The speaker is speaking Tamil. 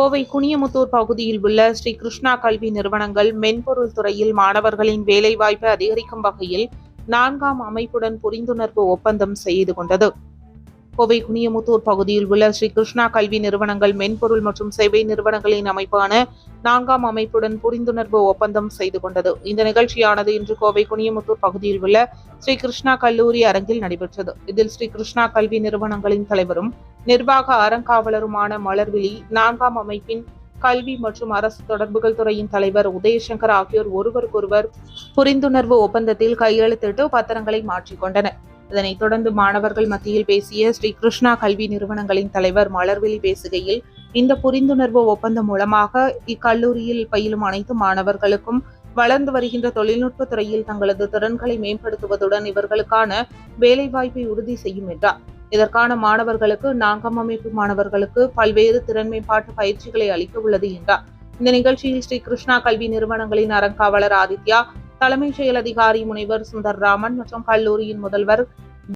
கோவை குனியமுத்தூர் பகுதியில் உள்ள ஸ்ரீ கிருஷ்ணா கல்வி நிறுவனங்கள் மென்பொருள் துறையில் மாணவர்களின் வேலைவாய்ப்பை அதிகரிக்கும் வகையில் நான்காம் அமைப்புடன் புரிந்துணர்வு ஒப்பந்தம் செய்து கொண்டது. கோவை குனியமுத்தூர் பகுதியில் உள்ள ஸ்ரீ கிருஷ்ணா கல்வி நிறுவனங்கள் மென்பொருள் மற்றும் சேவை நிறுவனங்களின் அமைப்பான நான்காம் அமைப்புடன் புரிந்துணர்வு ஒப்பந்தம் செய்து கொண்டது. இந்த நிகழ்ச்சியானது இன்று கோவை குனியமுத்தூர் பகுதியில் உள்ள ஸ்ரீ கிருஷ்ணா கல்லூரி அரங்கில் நடைபெற்றது. இதில் ஸ்ரீ கிருஷ்ணா கல்வி நிறுவனங்களின் தலைவரும் நிர்வாக அறங்காவலருமான மலர்விழி நான்காம் அமைப்பின் கல்வி மற்றும் அரசு தொடர்புகள் துறையின் தலைவர் உதயசங்கர் ஆகியோர் ஒருவருக்கொருவர் புரிந்துணர்வு ஒப்பந்தத்தில் கையெழுத்திட்டு பத்திரங்களை மாற்றிக்கொண்டனர் இதனைத் தொடர்ந்து மாணவர்கள் மத்தியில் பேசிய ஸ்ரீ கிருஷ்ணா கல்வி நிறுவனங்களின் தலைவர் மலர்விழி பேசுகையில் இந்த புரிந்துணர்வு ஒப்பந்தம் மூலமாக இக்கல்லூரியில் பயிலும் அனைத்து மாணவர்களுக்கும் வளர்ந்து வருகின்ற தொழில்நுட்ப துறையில் தங்களது திறன்களை மேம்படுத்துவதுடன் இவர்களுக்கான வேலைவாய்ப்பை உறுதி செய்யும் என்றார். இதற்கான மாணவர்களுக்கு நான்காம் அமைப்பு மாணவர்களுக்கு பல்வேறு திறன் மேம்பாட்டு பயிற்சிகளை அளிக்க உள்ளது என்றார். இந்த நிகழ்ச்சியில் ஸ்ரீ கிருஷ்ணா கல்வி நிறுவனங்களின் அறங்காவலர் ஆதித்யா தலைமைச் செயல் அதிகாரி முனைவர் சுந்தர் ராமன் மற்றும் கல்லூரியின் முதல்வர்